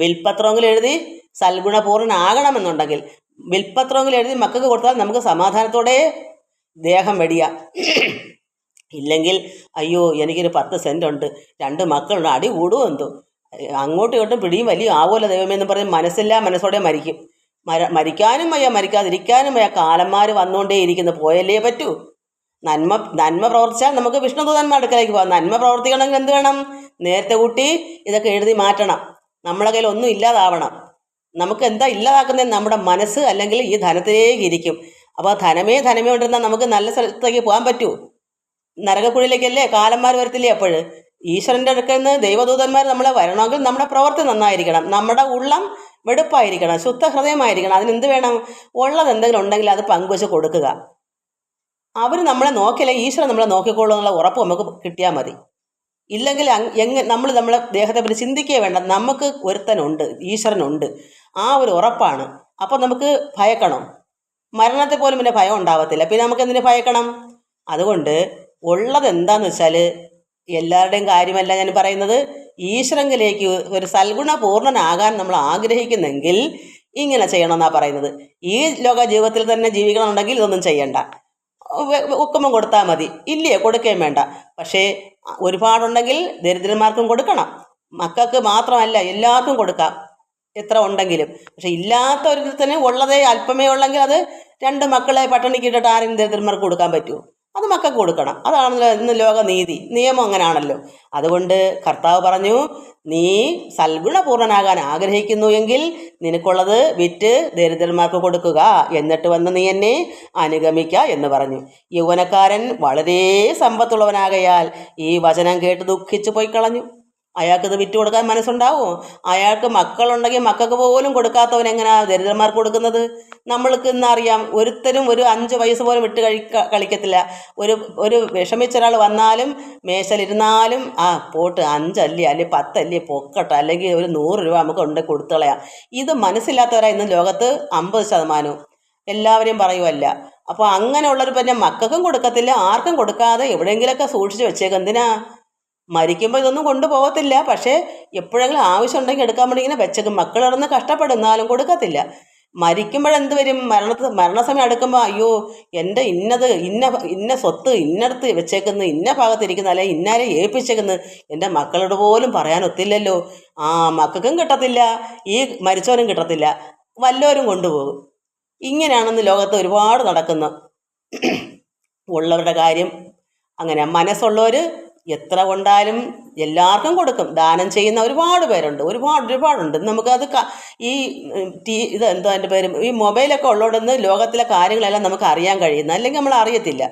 വിൽപ്പത്രമെങ്കിലും എഴുതി സൽഗുണപൂർണനാകണമെന്നുണ്ടെങ്കിൽ വിൽപ്പത്രമെങ്കിലും എഴുതി മക്കൾക്ക് കൊടുത്താൽ നമുക്ക് സമാധാനത്തോടെ ദേഹം വെടിയാം. ഇല്ലെങ്കിൽ അയ്യോ എനിക്കൊരു പത്ത് സെന്റ് ഉണ്ട് രണ്ട് മക്കളുണ്ട് അടി കൂടുമോ എന്തോ? അങ്ങോട്ടും ഇങ്ങോട്ടും പിടിയും വലിയ ആവുമല്ലോ ദൈവമേ എന്ന് പറഞ്ഞ് മനസ്സില്ലാ മനസ്സോടെ മരിക്കും. മര മരിക്കാനും വയ്യ മരിക്കാതിരിക്കാനും വയ്യ കാലന്മാർ വന്നുകൊണ്ടേ ഇരിക്കുന്നു പോയല്ലേ പറ്റൂ? നന്മ നന്മ പ്രവർത്തിച്ചാൽ നമുക്ക് വിഷ്ണുദൂതന്മാർ അടുക്കലേക്ക് പോകാം. നന്മ പ്രവർത്തിക്കണമെങ്കിൽ എന്ത് വേണം? നേരത്തെ കൂട്ടി ഇതൊക്കെ എഴുതി മാറ്റണം. നമ്മളെ കയ്യിൽ ഒന്നും ഇല്ലാതാവണം. നമുക്ക് എന്താ ഇല്ലാതാക്കുന്നത് നമ്മുടെ മനസ്സ് അല്ലെങ്കിൽ ഈ ധനത്തിലേക്ക് ഇരിക്കും. അപ്പോൾ ധനമേ ധനമേ കൊണ്ടിരുന്നാൽ നമുക്ക് നല്ല സ്ഥലത്തേക്ക് പോകാൻ പറ്റൂ. നരകക്കുഴിയിലേക്കല്ലേ? കാലന്മാർ വരത്തില്ലേ അപ്പോൾ? ഈശ്വരന്റെ അടുക്കൽ നിന്ന് ദൈവദൂതന്മാർ നമ്മളെ വരണമെങ്കിൽ നമ്മുടെ പ്രവൃത്തി നന്നായിരിക്കണം. നമ്മുടെ ഉള്ളം വെടുപ്പായിരിക്കണം. ശുദ്ധ ഹൃദയമായിരിക്കണം അതിനെന്ത് വേണം? ഉള്ളത് എന്തെങ്കിലും ഉണ്ടെങ്കിൽ അത് പങ്കുവച്ച് കൊടുക്കുക. അവർ നമ്മളെ നോക്കില്ല ഈശ്വരൻ നമ്മളെ നോക്കിക്കോളൂ എന്നുള്ള ഉറപ്പ് നമുക്ക് കിട്ടിയാൽ മതി. ഇല്ലെങ്കിൽ എങ്ങ് നമ്മൾ നമ്മളെ ദേഹത്തെ പറ്റി ചിന്തിക്കുക വേണ്ട. നമുക്ക് ഒരുത്തനുണ്ട് ഈശ്വരനുണ്ട്. ആ ഒരു ഉറപ്പാണ്. അപ്പോൾ നമുക്ക് ഭയക്കണം. മരണത്തെ പോലും പിന്നെ ഭയം ഉണ്ടാവത്തില്ല. പിന്നെ നമുക്ക് എന്തിനു ഭയക്കണം? അതുകൊണ്ട് ഉള്ളത് എന്താന്ന് വെച്ചാൽ എല്ലാവരുടെയും കാര്യമല്ല ഞാൻ പറയുന്നത്. ഈശ്വരങ്കിലേക്ക് ഒരു സൽഗുണ പൂർണനാകാൻ നമ്മൾ ആഗ്രഹിക്കുന്നെങ്കിൽ ഇങ്ങനെ ചെയ്യണമെന്നാണ് പറയുന്നത്. ഈ ലോക ജീവിതത്തിൽ തന്നെ ജീവിക്കണമെന്നുണ്ടെങ്കിൽ ഇതൊന്നും ചെയ്യണ്ട. ഒക്കുമ്പം കൊടുത്താൽ മതി. ഇല്ലേ കൊടുക്കുകയും വേണ്ട. പക്ഷേ ഒരുപാടുണ്ടെങ്കിൽ ദരിദ്രന്മാർക്കും കൊടുക്കണം. മക്കൾക്ക് മാത്രമല്ല എല്ലാവർക്കും കൊടുക്കാം. എത്ര ഉണ്ടെങ്കിലും. പക്ഷെ ഇല്ലാത്ത ഒരു ഒരുത്തന് ഉള്ളതേ അല്പമേ ഉള്ളെങ്കിൽ അത് രണ്ട് മക്കളെ പട്ടിണിക്ക് ഇട്ടിട്ട് ആരും ദരിദ്രന്മാർക്ക് കൊടുക്കാൻ പറ്റുമോ അത് മക്കൾക്ക് കൊടുക്കണം. അതാണല്ലോ ഇന്ന് ലോകനീതി നിയമം അങ്ങനെയാണല്ലോ അതുകൊണ്ട് കർത്താവ് പറഞ്ഞു നീ സൽഗുണപൂർണനാകാൻ ആഗ്രഹിക്കുന്നു എങ്കിൽ നിനക്കുള്ളത് വിറ്റ് ദരിദ്രന്മാർക്ക് കൊടുക്കുക. എന്നിട്ട് വന്ന് നീ എന്നെ അനുഗമിക്ക എന്ന് പറഞ്ഞു. യൗവനക്കാരൻ വളരെ സമ്പത്തുള്ളവനാകയാൽ ഈ വചനം കേട്ട് ദുഃഖിച്ചു പോയി കളഞ്ഞു അയാൾക്കിത് വിറ്റ് കൊടുക്കാൻ മനസ്സുണ്ടാവുമോ അയാൾക്ക് മക്കളുണ്ടെങ്കിൽ മക്കൾക്ക് പോലും കൊടുക്കാത്തവൻ എങ്ങനെയാ ദരിദ്രന്മാർക്ക് കൊടുക്കുന്നത്? നമ്മൾക്ക് ഇന്നറിയാം ഒരുത്തരും ഒരു അഞ്ച് വയസ്സ് പോലും വിട്ട് കഴിക്ക കളിക്കത്തില്ല. ഒരു ഒരു വിഷമിച്ച ഒരാൾ വന്നാലും മേശലിരുന്നാലും ആ പോട്ട് അഞ്ചല്ലേ അല്ലെങ്കിൽ പത്തല്ലേ പൊക്കട്ടെ അല്ലെങ്കിൽ ഒരു നൂറ് രൂപ നമുക്ക് ഉണ്ട് കൊടുത്തളയാം ഇത് മനസ്സില്ലാത്തവരാ ഇന്ന് ലോകത്ത് അമ്പത് ശതമാനവും. എല്ലാവരെയും പറയുമല്ല അപ്പോൾ അങ്ങനെയുള്ളൊരു പിന്നെ മക്കൾക്കും കൊടുക്കത്തില്ല ആർക്കും കൊടുക്കാതെ എവിടെയെങ്കിലുമൊക്കെ സൂക്ഷിച്ച് വെച്ചേക്കും എന്തിനാ? മരിക്കുമ്പോൾ ഇതൊന്നും കൊണ്ടുപോകത്തില്ല. പക്ഷേ എപ്പോഴെങ്കിലും ആവശ്യം ഉണ്ടെങ്കിൽ എടുക്കാൻ വേണ്ടി ഇങ്ങനെ വെച്ചേക്കും. മക്കൾ കിടന്ന് കഷ്ടപ്പെടുന്നാലും കൊടുക്കത്തില്ല. മരിക്കുമ്പോഴെന്ത് വരും? മരണ മരണസമയം അടുക്കുമ്പോൾ അയ്യോ എന്റെ ഇന്നത് ഇന്ന ഇന്ന സ്വത്ത് ഇന്നടത്ത് വെച്ചേക്കുന്ന. ഇന്ന ഭാഗത്തിരിക്കുന്ന. അല്ലെ ഇന്നാരെ ഏൽപ്പിച്ചേക്കുന്ന. എന്റെ മക്കളോട് പോലും പറയാനൊത്തില്ലല്ലോ ആ മക്കൾക്കും കിട്ടത്തില്ല. ഈ മരിച്ചവനും കിട്ടത്തില്ല. വല്ലവരും കൊണ്ടുപോകും. ഇങ്ങനെയാണെന്ന് ലോകത്ത് ഒരുപാട് നടക്കുന്നു. ഉള്ളവരുടെ കാര്യം. അങ്ങനെ മനസ്സുള്ളവർ എത്ര കൊണ്ടാലും എല്ലാവർക്കും കൊടുക്കും. ദാനം ചെയ്യുന്ന ഒരുപാട് പേരുണ്ട്. ഒരുപാട് ഒരുപാടുണ്ട്. നമുക്കത് ഈ ടി ഇത് എന്തോ അതിന്റെ പേര്? ഈ മൊബൈലൊക്കെ ഉള്ളതുകൊണ്ടെന്ന് ലോകത്തിലെ കാര്യങ്ങളെല്ലാം നമുക്ക് അറിയാൻ കഴിയുന്നു അല്ലെങ്കിൽ നമ്മൾ അറിയത്തില്ല.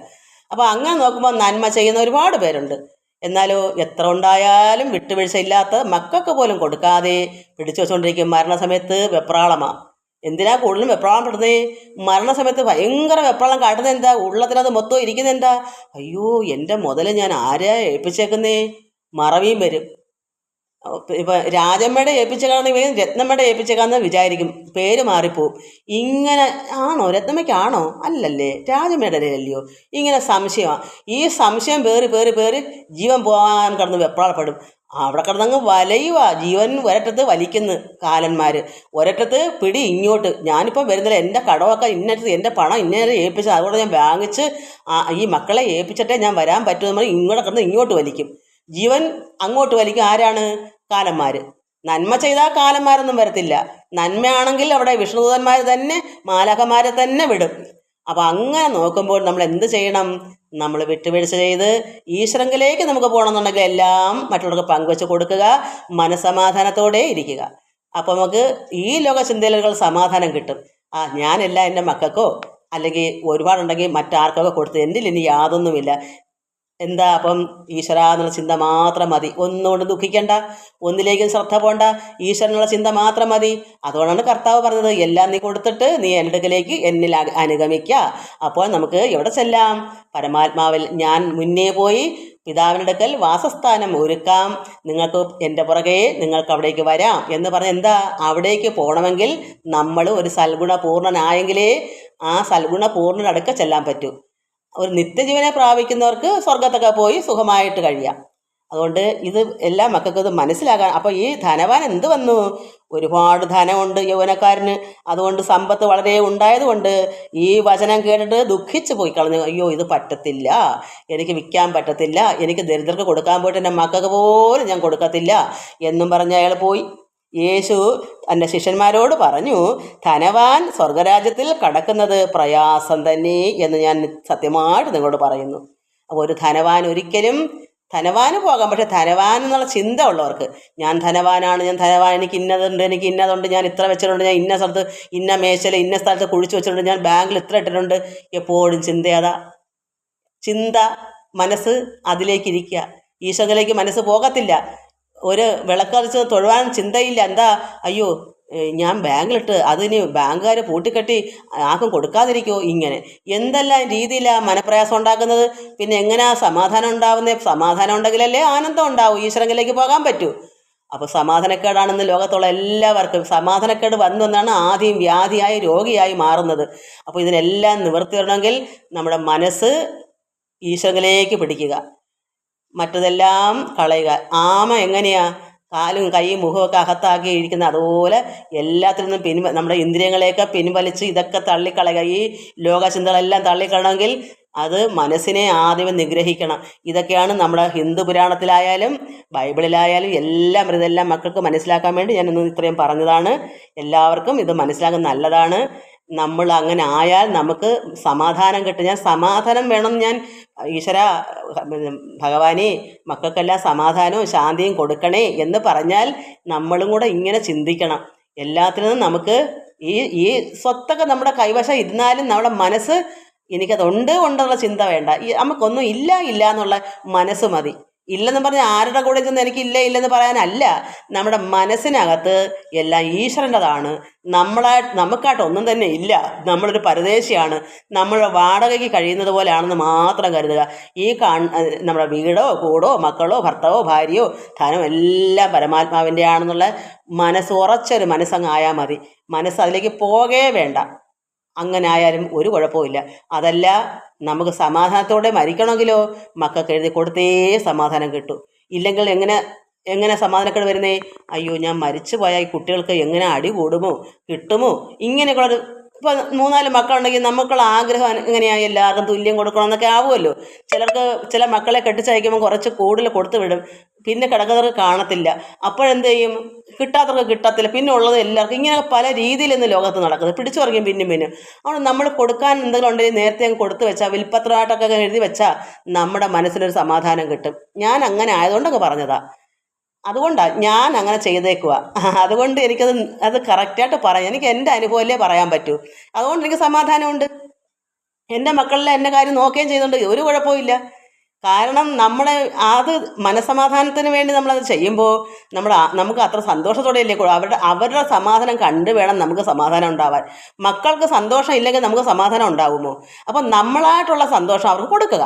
അപ്പോൾ അങ്ങനെ നോക്കുമ്പോൾ നന്മ ചെയ്യുന്ന ഒരുപാട് പേരുണ്ട്. എന്നാലോ എത്ര ഉണ്ടായാലും വിട്ടുവീഴ്ച ഇല്ലാത്ത മക്കൾക്ക് പോലും കൊടുക്കാതെ പിടിച്ചു വെച്ചുകൊണ്ടിരിക്കും മരണസമയത്ത് വെപ്രാളമാണ് എന്തിനാ കൂടുതലും വെപ്രാളം പെടുന്നേ? മരണസമയത്ത് ഭയങ്കര വെപ്രാളം കാട്ടുന്നത് എന്താ? ഉള്ളത്തിനത് മൊത്തം ഇരിക്കുന്നത് എന്താ? അയ്യോ എന്റെ മുതൽ ഞാൻ ആരെയാ ഏൽപ്പിച്ചേക്കുന്നേ? മറവിയും വരും. ഇപ്പം രാജമ്മയുടെ ഏൽപ്പിച്ചേക്കാണെങ്കിൽ രത്നമ്മയുടെ ഏൽപ്പിച്ചേക്കാന്ന് വിചാരിക്കും. പേര് മാറിപ്പോവും. ഇങ്ങനെ ആണോ? രത്നമ്മയ്ക്കാണോ? അല്ലല്ലേ. രാജമ്മയുടെ അല്ലയോ ഇങ്ങനെ സംശയമാണ് ഈ സംശയം പേറി പേറി പേറി ജീവൻ പോകാൻ കടന്ന് വെപ്രാളപ്പെടും. അവിടെ കിടന്നങ്ങ് വലയുക ജീവൻ ഒരറ്റത്ത് വലിക്കുന്നു കാലന്മാർ ഒരറ്റത്ത് പിടി ഇങ്ങോട്ട്. ഞാനിപ്പം വരുന്നില്ല. എന്റെ കടമൊക്കെ ഇന്നറ്റത്ത് എന്റെ പണം ഇന്നേരെ ഏൽപ്പിച്ച്. അതുകൊണ്ട് ഞാൻ വാങ്ങിച്ച് ഈ മക്കളെ ഏൽപ്പിച്ചിട്ടേ ഞാൻ വരാൻ പറ്റുമെന്ന് പറഞ്ഞ് ഇങ്ങോട്ട് കിടന്ന് ഇങ്ങോട്ട് വലിക്കും. ജീവൻ അങ്ങോട്ട് വലിക്കും. ആരാണ്? കാലന്മാർ നന്മ ചെയ്താൽ കാലന്മാരൊന്നും വരത്തില്ല. നന്മയാണെങ്കിൽ അവിടെ വിഷ്ണുദൂതന്മാർ തന്നെ മാലകന്മാരെ തന്നെ വിടും. അപ്പോൾ അങ്ങനെ നോക്കുമ്പോൾ നമ്മൾ എന്ത് ചെയ്യണം? നമ്മൾ വിട്ടുവീഴ്ച ചെയ്ത് ഈശ്വരങ്കിലേക്ക് നമുക്ക് പോകണമെന്നുണ്ടെങ്കിൽ എല്ലാം മറ്റുള്ളവർക്ക് പങ്കുവെച്ച് കൊടുക്കുക മനസ്സമാധാനത്തോടെ ഇരിക്കുക. അപ്പോൾ നമുക്ക് ഈ ലോക ചിന്തയിലുകൾ സമാധാനം കിട്ടും. ആ ഞാനല്ല എന്റെ മക്കൾക്കോ അല്ലെങ്കിൽ ഒരുപാടുണ്ടെങ്കിൽ മറ്റാർക്കൊക്കെ കൊടുത്ത് എന്റെ ഇനി യാതൊന്നുമില്ല. എന്താ അപ്പം ഈശ്വര എന്നുള്ള ചിന്ത മാത്രം മതി. ഒന്നുകൊണ്ട് ദുഃഖിക്കണ്ട. ഒന്നിലേക്കും ശ്രദ്ധ പോണ്ട. ഈശ്വരനുള്ള ചിന്ത മാത്രം മതി. അതുകൊണ്ടാണ് കർത്താവ് പറഞ്ഞത് എല്ലാം നീ കൊടുത്തിട്ട് നീ എന്റെ അടുക്കലേക്ക് എന്നിൽ അനുഗമിക്കുക അപ്പോൾ നമുക്ക് എവിടെ ചെല്ലാം? പരമാത്മാവിൽ ഞാൻ മുന്നേ പോയി. പിതാവിന്റെ അടുക്കൽ വാസസ്ഥാനം ഒരുക്കാം. നിങ്ങൾക്ക് എന്റെ പുറകെ നിങ്ങൾക്ക് അവിടേക്ക് വരാം. എന്ന് പറഞ്ഞ് എന്താ? അവിടേക്ക് പോകണമെങ്കിൽ നമ്മൾ ഒരു സൽഗുണപൂർണനായെങ്കിലേ ആ സൽഗുണപൂർണനടുക്ക ചെല്ലാൻ പറ്റൂ. ഒരു നിത്യജീവനെ പ്രാപിക്കുന്നവർക്ക് സ്വർഗത്തൊക്കെ പോയി സുഖമായിട്ട് കഴിയാം. അതുകൊണ്ട് ഇത് എല്ലാ മക്കൾക്കും ഇത് മനസ്സിലാകാൻ അപ്പോൾ ഈ ധനവാൻ എന്ത് വന്നു? ഒരുപാട് ധനമുണ്ട് യൗവനക്കാരന്. അതുകൊണ്ട് സമ്പത്ത് വളരെ ഉണ്ടായതുകൊണ്ട് ഈ വചനം കേട്ടിട്ട് ദുഃഖിച്ചു പോയി. കളഞ്ഞു. അയ്യോ ഇത് പറ്റത്തില്ല. എനിക്ക് വിൽക്കാൻ പറ്റത്തില്ല. എനിക്ക് ദരിദ്രർക്ക് കൊടുക്കാൻ പോയിട്ട് എന്റെ മക്കൾക്ക് പോലും ഞാൻ കൊടുക്കത്തില്ല എന്നും പറഞ്ഞ് അയാൾ പോയി. യേശു തന്റെ ശിഷ്യന്മാരോട് പറഞ്ഞു ധനവാൻ സ്വർഗരാജ്യത്തിൽ കടക്കുന്നത് പ്രയാസം തന്നെ എന്ന് ഞാൻ സത്യമായിട്ട് നിങ്ങളോട് പറയുന്നു. അപ്പോൾ ഒരു ധനവാൻ ഒരിക്കലും ധനവാന് പോകാം. പക്ഷെ ധനവാൻ എന്നുള്ള ചിന്ത ഉള്ളവർക്ക് ഞാൻ ധനവാനാണ് ഞാൻ ധനവാൻ എനിക്ക് ഇന്നതുണ്ട് എനിക്ക് ഇന്നതുണ്ട് ഞാൻ ഇത്ര വെച്ചിട്ടുണ്ട് ഞാൻ ഇന്ന സ്ഥലത്ത് ഇന്ന മേശയിൽ ഇന്ന സ്ഥലത്ത് കുഴിച്ച് വെച്ചിട്ടുണ്ട് ഞാൻ ബാങ്കിൽ ഇത്ര ഇട്ടിട്ടുണ്ട് എപ്പോഴും ചിന്തയതാ ചിന്ത മനസ്സ് അതിലേക്ക് ഇരിക്കുക. ഈശോയിലേക്ക് മനസ്സ് പോകത്തില്ല. ഒരു വിളക്കറിച്ച് തൊഴുവാൻ ചിന്തയില്ല. എന്താ? അയ്യോ ഞാൻ ബാങ്കിലിട്ട് അതിന് ബാങ്കുകാർ പൂട്ടിക്കെട്ടി ആർക്കും കൊടുക്കാതിരിക്കുമോ ഇങ്ങനെ. എന്തെല്ലാം രീതിയിലാണ് മനപ്രയാസം ഉണ്ടാക്കുന്നത്? പിന്നെ എങ്ങനെയാ സമാധാനം ഉണ്ടാവുന്നത് സമാധാനം ഉണ്ടെങ്കിലല്ലേ ആനന്ദം ഉണ്ടാവും ഈശ്വരങ്കിലേക്ക് പോകാൻ പറ്റൂ. അപ്പോൾ സമാധാനക്കേടാണെന്ന് ലോകത്തുള്ള എല്ലാവർക്കും സമാധാനക്കേട് വന്നു എന്നാണ് ആദ്യം വ്യാധിയായി രോഗിയായി മാറുന്നത്. അപ്പോൾ ഇതിനെല്ലാം നിവർത്തി വരണമെങ്കിൽ നമ്മുടെ മനസ്സ് ഈശ്വരങ്കിലേക്ക് പിടിക്കുക. മറ്റതെല്ലാം കളയുക. ആമ എങ്ങനെയാ? കാലും കൈയും മുഖമൊക്കെ അകത്താക്കി ഇരിക്കുന്ന അതുപോലെ എല്ലാത്തിൽ നിന്നും പിൻവ നമ്മുടെ ഇന്ദ്രിയങ്ങളെയൊക്കെ പിൻവലിച്ച് ഇതൊക്കെ തള്ളിക്കളയുക. ഈ ലോകചിന്തകളെല്ലാം തള്ളിക്കളണമെങ്കിൽ അത് മനസ്സിനെ ആദ്യം നിഗ്രഹിക്കണം. ഇതൊക്കെയാണ് നമ്മുടെ ഹിന്ദു പുരാണത്തിലായാലും ബൈബിളിലായാലും എല്ലാം ഇതെല്ലാം മക്കൾക്ക് മനസ്സിലാക്കാൻ വേണ്ടി ഞാനൊന്ന് ഇത്രയും പറഞ്ഞതാണ്. എല്ലാവർക്കും ഇത് മനസ്സിലാക്കാൻ നല്ലതാണ്. നമ്മൾ അങ്ങനെ ആയാൽ നമുക്ക് സമാധാനം കിട്ടും. ഞാൻ സമാധാനം വേണം ഞാൻ. ഈശ്വര ഭഗവാനെ മക്കൾക്കെല്ലാം സമാധാനവും ശാന്തിയും കൊടുക്കണേ എന്ന് പറഞ്ഞാൽ നമ്മളും കൂടെ ഇങ്ങനെ ചിന്തിക്കണം. എല്ലാത്തിനും നമുക്ക് ഈ ഈ സ്വത്തൊക്കെ നമ്മുടെ കൈവശം ഇരുന്നാലും നമ്മുടെ മനസ്സ് എനിക്കതുണ്ട് ഉണ്ടെന്നുള്ള ചിന്ത വേണ്ട. നമുക്കൊന്നും ഇല്ല ഇല്ല എന്നുള്ള മനസ്സ് മതി. ഇല്ലെന്ന് പറഞ്ഞാൽ ആരുടെ കൂടെ ചെന്ന് എനിക്ക് ഇല്ല ഇല്ലെന്ന് പറയാനല്ല. നമ്മുടെ മനസ്സിനകത്ത് എല്ലാം ഈശ്വരന്റെതാണ്. നമ്മളാ നമുക്കായിട്ട് ഒന്നും തന്നെ ഇല്ല. നമ്മളൊരു പരദേശിയാണ്. നമ്മൾ വാടകയ്ക്ക് കഴിയുന്നത് പോലെയാണെന്ന് മാത്രം കരുതുക. ഈ കാ നമ്മുടെ വീടോ കൂടോ മക്കളോ ഭർത്താവോ ഭാര്യയോ ധനം എല്ലാം പരമാത്മാവിന്റെ ആണെന്നുള്ള മനസ്സ് ഉറച്ചൊരു മനസ്സങ്ങ് ആയാൽ മതി. മനസ്സ് അതിലേക്ക് പോകേ വേണ്ട. അങ്ങനെ ആയാലും ഒരു കുഴപ്പമില്ല അതല്ല നമുക്ക് സമാധാനത്തോടെ മരിക്കണമെങ്കിലോ? മക്കൾക്ക് എഴുതി കൊടുത്തേ സമാധാനം കിട്ടൂ. ഇല്ലെങ്കിൽ എങ്ങനെ എങ്ങനെ സമാധാനക്കേട് വരുന്നേ? അയ്യോ ഞാൻ മരിച്ചു പോയാൽ ഈ കുട്ടികൾക്ക് എങ്ങനെ അടി കൂടുമോ? കിട്ടുമോ? ഇങ്ങനെയൊക്കെയുള്ളൊരു ഇപ്പോൾ മൂന്നാൽ മക്കളുണ്ടെങ്കിൽ നമുക്കുള്ള ആഗ്രഹം എങ്ങനെയാണ് എല്ലാവർക്കും തുല്യം കൊടുക്കണം എന്നൊക്കെ ആവുമല്ലോ. ചിലർക്ക് ചില മക്കളെ കെട്ടിച്ചയക്കുമ്പോൾ കുറച്ച് കൂടുതൽ കൊടുത്തു വിടും. പിന്നെ കിടക്കുന്നവർക്ക് കാണത്തില്ല. അപ്പോഴെന്ത് ചെയ്യും? കിട്ടാത്തവർക്ക് കിട്ടത്തില്ല. പിന്നെ ഉള്ളത് എല്ലാവർക്കും ഇങ്ങനെ പല രീതിയിൽ ഇന്ന് ലോകത്ത് നടക്കുന്നത്. പിടിച്ചു പറയും പിന്നും പിന്നും. അതുകൊണ്ട് നമ്മൾ കൊടുക്കാൻ എന്തെങ്കിലും ഉണ്ടെങ്കിൽ നേരത്തെ അങ്ങ് കൊടുത്തു വെച്ചാൽ വിൽപ്പത്രമായിട്ടൊക്കെ എഴുതി വെച്ചാൽ നമ്മുടെ മനസ്സിനൊരു സമാധാനം കിട്ടും. ഞാൻ അങ്ങനെ ആയതുകൊണ്ടൊക്കെ പറഞ്ഞതാ. അതുകൊണ്ടാണ് ഞാൻ അങ്ങനെ ചെയ്തേക്കുക അതുകൊണ്ട് എനിക്കത് അത് കറക്റ്റായിട്ട് പറയാം. എനിക്ക് എന്റെ അനുഭവമല്ലേ പറയാൻ പറ്റൂ. അതുകൊണ്ട് എനിക്ക് സമാധാനമുണ്ട്. എന്റെ മക്കളിലെ എന്റെ കാര്യം നോക്കുകയും ചെയ്തുകൊണ്ട് ഒരു കുഴപ്പമില്ല കാരണം നമ്മളെ അത് മനസമാധാനത്തിന് വേണ്ടി നമ്മളത് ചെയ്യുമ്പോൾ നമ്മൾ നമുക്ക് അത്ര സന്തോഷത്തോടെയല്ലേ കൂടും അവരുടെ അവരുടെ സമാധാനം കണ്ട് വേണം നമുക്ക് സമാധാനം ഉണ്ടാവാൻ. മക്കൾക്ക് സന്തോഷം ഇല്ലെങ്കിൽ നമുക്ക് സമാധാനം ഉണ്ടാകുമോ അപ്പം നമ്മളായിട്ടുള്ള സന്തോഷം അവർക്ക് കൊടുക്കുക.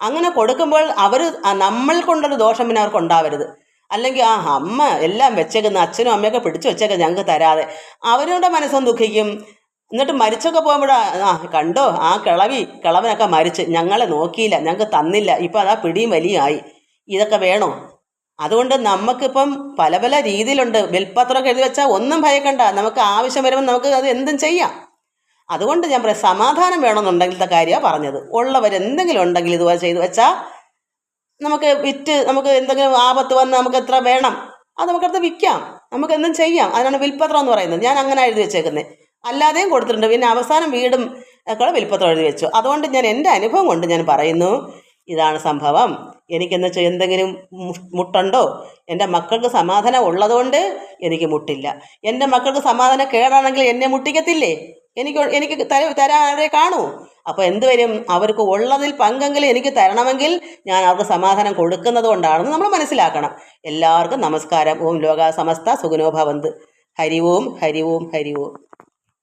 അങ്ങനെ കൊടുക്കുമ്പോൾ അവർ നമ്മൾ കൊണ്ടൊരു ദോഷം പിന്നെ അവർക്ക് ഉണ്ടാവരുത്. അല്ലെങ്കിൽ ആ അമ്മ എല്ലാം വെച്ചേക്കുന്ന അച്ഛനും അമ്മയൊക്കെ പിടിച്ചു വെച്ചേക്കാം ഞങ്ങൾക്ക് തരാതെ. അവരുടെ മനസ്സും ദുഃഖിക്കും. എന്നിട്ട് മരിച്ചൊക്കെ പോകുമ്പോഴാ ആ കണ്ടോ ആ കിളവി കിളവനൊക്കെ മരിച്ച്. ഞങ്ങളെ നോക്കിയില്ല ഞങ്ങൾക്ക് തന്നില്ല. ഇപ്പം അതാ പിടിയും വലിയായി ഇതൊക്കെ വേണോ? അതുകൊണ്ട് നമുക്കിപ്പം പല പല രീതിയിലുണ്ട്. വിൽപ്പത്രമൊക്കെ എഴുതി വെച്ചാൽ ഒന്നും ഭയക്കണ്ട. നമുക്ക് ആവശ്യം വരുമ്പോൾ നമുക്ക് അത് എന്തും ചെയ്യാം. അതുകൊണ്ട് ഞാൻ പറയാം സമാധാനം വേണമെന്നുണ്ടെങ്കിലത്തെ കാര്യമാണ് പറഞ്ഞത്. ഉള്ളവരെന്തെങ്കിലും ഉണ്ടെങ്കിൽ ഇതുപോലെ ചെയ്തു വെച്ചാൽ നമുക്ക് വിറ്റ് നമുക്ക് എന്തെങ്കിലും ആപത്ത് വന്ന് നമുക്ക് എത്ര വേണം അത് നമുക്കടുത്ത് വിൽക്കാം. നമുക്ക് എന്തും ചെയ്യാം. അതിനാണ് വിൽപ്പത്രം എന്ന് പറയുന്നത്. ഞാൻ അങ്ങനെ എഴുതി വെച്ചേക്കുന്നത് അല്ലാതെയും കൊടുത്തിട്ടുണ്ട്. പിന്നെ അവസാനം വീടും ഒക്കെ വിൽപ്പത്രം എഴുതി വെച്ചു. അതുകൊണ്ട് ഞാൻ എന്റെ അനുഭവം കൊണ്ട് ഞാൻ പറയുന്നു ഇതാണ് സംഭവം. എനിക്കെന്ന് എന്തെങ്കിലും മുട്ടുണ്ടോ? എന്റെ മക്കൾക്ക് സമാധാനം ഉള്ളതുകൊണ്ട് എനിക്ക് മുട്ടില്ല. എന്റെ മക്കൾക്ക് സമാധാനം കേടാണെങ്കിൽ എന്നെ മുട്ടിക്കത്തില്ലേ? എനിക്ക് എനിക്ക് തര തരാതെ കാണൂ. അപ്പോൾ എന്ത് വരും? അവർക്ക് ഉള്ളതിൽ പങ്കെങ്കിലും എനിക്ക് തരണമെങ്കിൽ ഞാൻ അവർക്ക് സമാധാനം കൊടുക്കുന്നത് കൊണ്ടാണെന്ന് നമ്മൾ മനസ്സിലാക്കണം. എല്ലാവർക്കും നമസ്കാരം. ഓം ലോക സമസ്ത സുഖനോ ഭവന്ത്. ഹരി ഓം ഹരി ഓം ഹരി ഓം.